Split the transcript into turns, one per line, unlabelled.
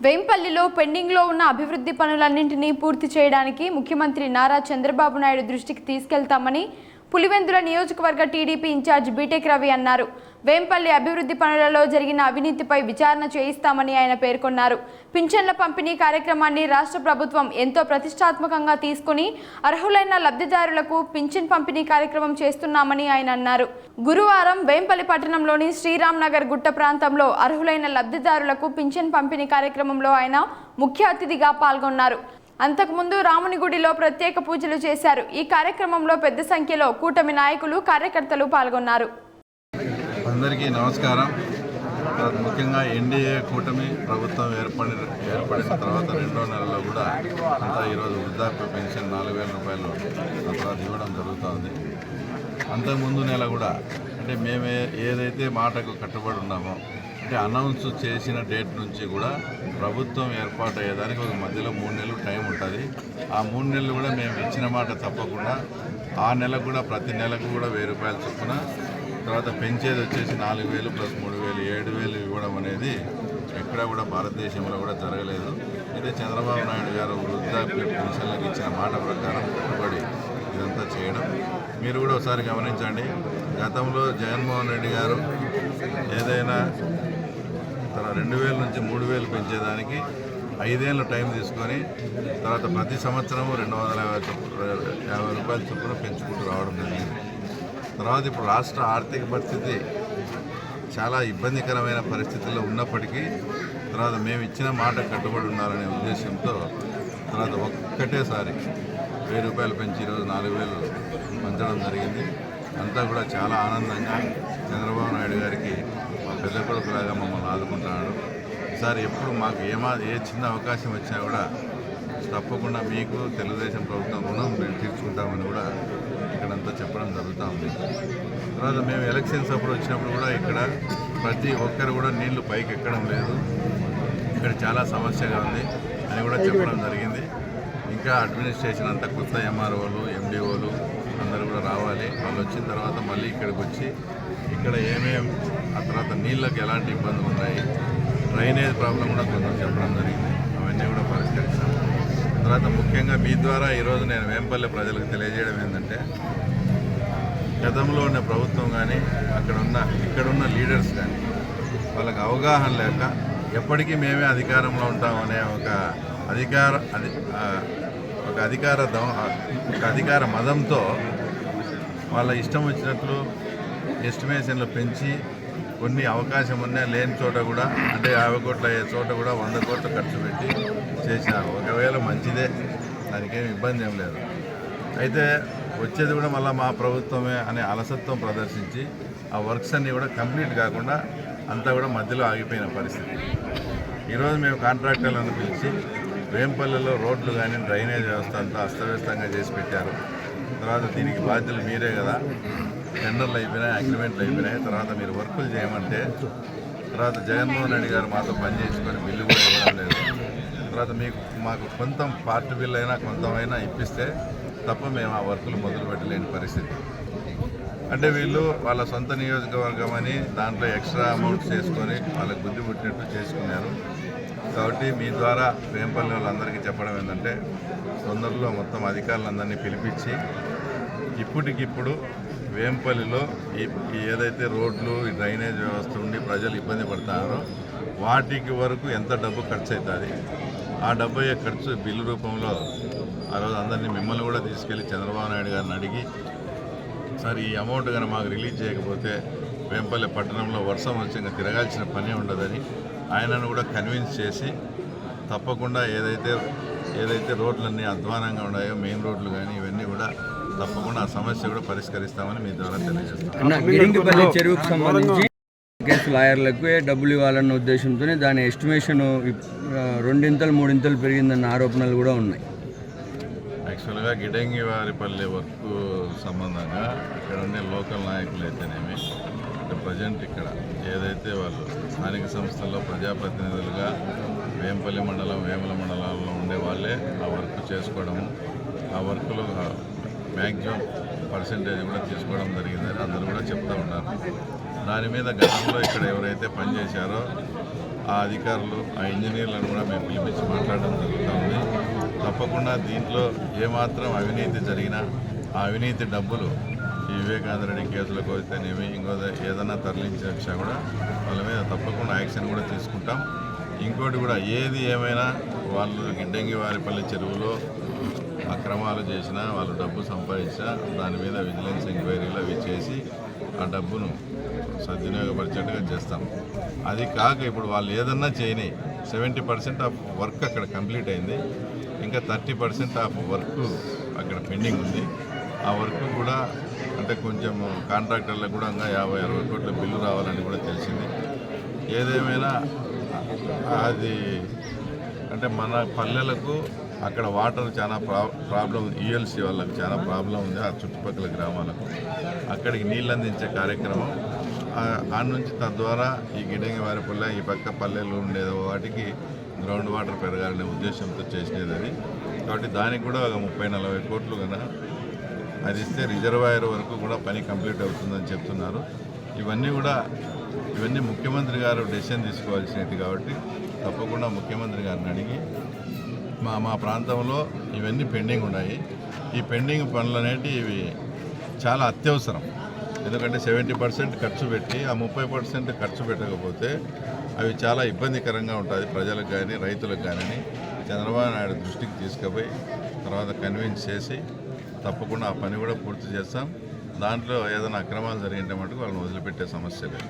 వేంపల్లిలో పెండింగ్లో ఉన్న అభివృద్ధి పనులన్నింటినీ పూర్తి చేయడానికి ముఖ్యమంత్రి నారా చంద్రబాబు నాయుడు దృష్టికి తీసుకెళ్తామని పులివెందుల నియోజకవర్గ టీడీపీ ఇన్ఛార్జ్ బీటెక్ రవి అన్నారు. వేంపల్లి అభివృద్ధి పనులలో జరిగిన అవినీతిపై విచారణ చేయిస్తామని ఆయన పేర్కొన్నారు. పింఛన్ల పంపిణీ కార్యక్రమాన్ని రాష్ట్ర ప్రభుత్వం ఎంతో ప్రతిష్టాత్మకంగా తీసుకుని అర్హులైన లబ్ధిదారులకు పింఛన్ పంపిణీ కార్యక్రమం చేస్తున్నామని ఆయన అన్నారు. గురువారం వేంపల్లి పట్టణంలోని శ్రీరామ్ నగర్ గుట్ట ప్రాంతంలో అర్హులైన లబ్ధిదారులకు పింఛన్ పంపిణీ కార్యక్రమంలో ఆయన ముఖ్య అతిథిగా పాల్గొన్నారు. అంతకుముందు రాముని గుడిలో ప్రత్యేక పూజలు చేశారు. ఈ కార్యక్రమంలో పెద్ద సంఖ్యలో కూటమి నాయకులు కార్యకర్తలు పాల్గొన్నారు.
అందరికీ నమస్కారం. ముఖ్యంగా ఎన్డీఏ కూటమి ప్రభుత్వం ఏర్పడిన ఏర్పడిన తర్వాత రెండో నెలలో కూడా అంతా ఈరోజు వృద్ధాప్య పెన్షన్ నాలుగు వేల రూపాయలు తర్వాత ఇవ్వడం జరుగుతుంది. అంతకుముందు నెల కూడా అంటే మేము ఏదైతే మాటకు కట్టుబడి ఉన్నామో అంటే అనౌన్స్ చేసిన డేట్ నుంచి కూడా ప్రభుత్వం ఏర్పాటు అయ్యేదానికి ఒక మధ్యలో మూడు నెలలు టైం ఉంటుంది. ఆ మూడు నెలలు కూడా మేము ఇచ్చిన మాట తప్పకుండా ఆ నెలకు కూడా ప్రతి నెలకు కూడా వెయ్యి రూపాయలు చొప్పున తర్వాత పెంచేది వచ్చేసి నాలుగు వేలు ప్లస్ మూడు వేలు ఏడు వేలు ఇవ్వడం అనేది ఎక్కడా కూడా భారతదేశంలో కూడా జరగలేదు. అయితే చంద్రబాబు నాయుడు గారు వృద్ధాప్య పెన్షన్లకు ఇచ్చిన మాట ప్రకారం కట్టుబడి ఇదంతా చేయడం. మీరు కూడా ఒకసారి గమనించండి. గతంలో జగన్మోహన్ రెడ్డి గారు ఏదైనా తన రెండు వేల నుంచి మూడు వేలు పెంచేదానికి ఐదేళ్ళు టైం తీసుకొని తర్వాత ప్రతి సంవత్సరం రెండు వందల యాభై యాభై రూపాయల చొప్పున పెంచుకుంటూ రావడం జరిగింది. తర్వాత ఇప్పుడు రాష్ట్ర ఆర్థిక పరిస్థితి చాలా ఇబ్బందికరమైన పరిస్థితుల్లో ఉన్నప్పటికీ తర్వాత మేము ఇచ్చిన మాట కట్టుబడి ఉండాలనే ఉద్దేశంతో తర్వాత ఒక్కటేసారి వెయ్యి రూపాయలు పెంచి ఈరోజు నాలుగు వేలు పెంచడం జరిగింది. అంతా కూడా చాలా ఆనందంగా చంద్రబాబు నాయుడు గారికి పెద్ద కొడుకులాగా మమ్మల్ని ఆదుకుంటున్నాడు. ఈసారి ఎప్పుడు మాకు ఏమా ఏ చిన్న అవకాశం వచ్చినా కూడా తప్పకుండా మీకు తెలుగుదేశం ప్రభుత్వం రుణం మేము తీర్చుకుంటామని కూడా ఇక్కడంతా చెప్పడం జరుగుతూ ఉంది. తర్వాత మేము ఎలక్షన్స్ అప్పుడు వచ్చినప్పుడు కూడా ఇక్కడ ప్రతి ఒక్కరు కూడా నీళ్ళు పైకి ఎక్కడం లేదు. ఇక్కడ చాలా సమస్యగా ఉంది అని కూడా చెప్పడం జరిగింది. ఇంకా అడ్మినిస్ట్రేషన్ అంతా కొత్త ఎంఆర్ఓలు ఎండిఓలు అందరూ కూడా రావాలి. వాళ్ళు వచ్చిన తర్వాత మళ్ళీ ఇక్కడికి వచ్చి ఇక్కడ ఏమేం తర్వాత నీళ్ళకి ఎలాంటి ఇబ్బందులు ఉన్నాయి? డ్రైనేజ్ ప్రాబ్లం కూడా కొంచెం చెప్పడం జరిగింది. అవన్నీ కూడా పరిష్కరిస్తాం తర్వాత ముఖ్యంగా మీ ద్వారా ఈరోజు నేను వేంపల్లి ప్రజలకు తెలియజేయడం ఏంటంటే గతంలో ఉన్న ప్రభుత్వం కానీ అక్కడ ఉన్న ఇక్కడున్న లీడర్స్ కానీ వాళ్ళకి అవగాహన లేక ఎప్పటికీ మేమే అధికారంలో ఉంటామనే ఒక అధికార అది ఒక అధికార దం ఒక అధికార మదంతో వాళ్ళ ఇష్టం వచ్చినట్లు ఎస్టిమేషన్లు పెంచి కొన్ని అవకాశం ఉన్నా లేని చోట కూడా అంటే యాభై కోట్లు అయ్యే చోట కూడా వంద కోట్లు ఖర్చు పెట్టి చేసినారు. ఒకవేళ మంచిదే దానికేం ఇబ్బంది ఏం లేదు. అయితే వచ్చేది కూడా మళ్ళీ మా ప్రభుత్వమే అనే అలసత్వం ప్రదర్శించి ఆ వర్క్స్ అన్నీ కూడా కంప్లీట్ కాకుండా అంతా కూడా మధ్యలో ఆగిపోయిన పరిస్థితి. ఈరోజు మేము కాంట్రాక్టర్లను పిలిచి వేంపల్లెలో రోడ్లు కానీ డ్రైనేజ్ వ్యవస్థ అంతా అస్తవ్యస్తంగా చేసి పెట్టారు. తర్వాత దీనికి బాధ్యులు మీరే కదా. టెండర్లు అయిపోయినాయి అగ్రిమెంట్లు అయిపోయినాయి. తర్వాత మీరు వర్కులు చేయమంటే తర్వాత జగన్మోహన్ రెడ్డి గారు మాతో పని చేసుకొని బిల్లు కూడా ఇవ్వడం లేదు. తర్వాత మీకు మాకు కొంత పార్ట్ బిల్ అయినా కొంతమైనా ఇప్పిస్తే తప్ప మేము ఆ వర్కులు మొదలు పెట్టలేని పరిస్థితి. అంటే వీళ్ళు వాళ్ళ సొంత నియోజకవర్గం అని దాంట్లో ఎక్స్ట్రా అమౌంట్ చేసుకొని వాళ్ళకి బుద్ధి పుట్టినట్టు చేసుకున్నారు. కాబట్టి మీ ద్వారా వేంపల్లి వాళ్ళందరికీ చెప్పడం ఏంటంటే తొందరలో మొత్తం అధికారులందరినీ పిలిపించి ఇప్పటికిప్పుడు వేంపల్లిలో ఈ ఏదైతే రోడ్లు ఈ డ్రైనేజ్ వ్యవస్థ ఉండి ప్రజలు ఇబ్బంది పడుతున్నారో వాటికి వరకు ఎంత డబ్బు ఖర్చు అవుతుంది ఆ డబ్బు అయ్యే ఖర్చు బిల్లు రూపంలో ఆ రోజు అందరినీ మిమ్మల్ని కూడా తీసుకెళ్ళి చంద్రబాబు నాయుడు గారిని అడిగి సార్ ఈ అమౌంట్ కానీ మాకు రిలీజ్ చేయకపోతే వేంపల్లి పట్టణంలో వర్షం వచ్చి ఇంకా తిరగాల్సిన పని ఉండదని ఆయనను కూడా కన్విన్స్ చేసి తప్పకుండా ఏదైతే ఏదైతే రోడ్లన్నీ అధ్వానంగా ఉన్నాయో మెయిన్ రోడ్లు కానీ ఇవన్నీ కూడా తప్పకుండా ఆ సమస్య కూడా పరిష్కరిస్తామని మీ ద్వారా తెలియజేస్తాం.
చెరువుకు సంబంధించి కేసు లాయర్లకు డబ్బులు ఇవ్వాలన్న ఉద్దేశంతోనే దాని ఎస్టిమేషన్ రెండింతలు మూడింతలు పెరిగిందన్న ఆరోపణలు కూడా ఉన్నాయి.
యాక్చువల్గా గిడంగి వారిపల్లి వర్క్ సంబంధంగా ఇక్కడ ఉండే లోకల్ నాయకులు అయితేనేమి అంటే ప్రజెంట్ ఇక్కడ ఏదైతే వాళ్ళు స్థానిక సంస్థల్లో ప్రజాప్రతినిధులుగా వేంపల్లి మండలం వేముల మండలాల్లో ఉండే వాళ్ళే ఆ వర్క్ చేసుకోవడము ఆ వర్క్లో మ్యాక్సిమం పర్సంటేజ్ కూడా తీసుకోవడం జరిగిందని అందరూ కూడా చెప్తూ ఉన్నారు. దాని మీద గతంలో ఇక్కడ ఎవరైతే పనిచేశారో ఆ అధికారులు ఆ ఇంజనీర్లను కూడా మేము పిలిపించి మాట్లాడడం జరుగుతూ ఉంది. తప్పకుండా దీంట్లో ఏమాత్రం అవినీతి జరిగినా ఆ అవినీతి డబ్బులు ఈ వివేకానంద రెడ్డి కేసులకు అయితేనేమి ఇంకో ఏదైనా తరలించి వచ్చినా కూడా వాళ్ళ మీద తప్పకుండా యాక్షన్ కూడా తీసుకుంటాం. ఇంకోటి కూడా ఏది ఏమైనా వాళ్ళు గిడ్డంగి వారిపల్లి చెరువులో అక్రమాలు చేసినా వాళ్ళు డబ్బు సంపాదించినా దాని మీద విజిలెన్స్ ఎంక్వైరీలు అవి చేసి ఆ డబ్బును సద్వినియోగపరిచేట్టుగా చేస్తాం. అది కాక ఇప్పుడు వాళ్ళు ఏదన్నా చేయని సెవెంటీ పర్సెంట్ ఆఫ్ వర్క్ అక్కడ కంప్లీట్ అయింది. ఇంకా థర్టీ పర్సెంట్ ఆఫ్ వర్క్ అక్కడ పెండింగ్ ఉంది. ఆ వర్క్ కూడా అంటే కొంచెం కాంట్రాక్టర్లకు కూడా ఇంకా యాభై అరవై కోట్ల బిల్లు రావాలని కూడా తెలిసింది. ఏదేమైనా అది అంటే మన పల్లెలకు అక్కడ వాటర్ చాలా ప్రా ప్రాబ్లం ఈఎల్సీ వాళ్ళకి చాలా ప్రాబ్లం ఉంది ఆ చుట్టుపక్కల గ్రామాలకు. అక్కడికి నీళ్ళు అందించే కార్యక్రమం. ఆ- నుంచి తద్వారా ఈ గిడంగి వారిపల్లె ఈ పక్క పల్లెలు ఉండే వాటికి గ్రౌండ్ వాటర్ పెరగాలనే ఉద్దేశంతో చేసినది అది. కాబట్టి దానికి కూడా ఒక ముప్పై నలభై కోట్లు కన్నా అది ఇస్తే రిజర్వాయర్ వరకు కూడా పని కంప్లీట్ అవుతుందని చెప్తున్నారు. ఇవన్నీ కూడా ఇవన్నీ ముఖ్యమంత్రి గారు డెసిషన్ తీసుకోవాల్సినవి కాబట్టి తప్పకుండా ముఖ్యమంత్రి గారిని అడిగి మా మా ప్రాంతంలో ఇవన్నీ పెండింగ్ ఉన్నాయి. ఈ పెండింగ్ పనులు అనేటివి ఇవి చాలా అత్యవసరం. ఎందుకంటే సెవెంటీ పర్సెంట్ ఖర్చు పెట్టి ఆ ముప్పై పర్సెంట్ ఖర్చు పెట్టకపోతే అవి చాలా ఇబ్బందికరంగా ఉంటుంది ప్రజలకు కానీ రైతులకు కానీ చంద్రబాబు నాయుడు దృష్టికి తీసుకుపోయి తర్వాత కన్విన్స్ చేసి తప్పకుండా ఆ పని కూడా పూర్తి చేస్తాం. దాంట్లో ఏదైనా అక్రమాలు జరిగింటే మటుకు వాళ్ళని వదిలిపెట్టే సమస్య లేదు.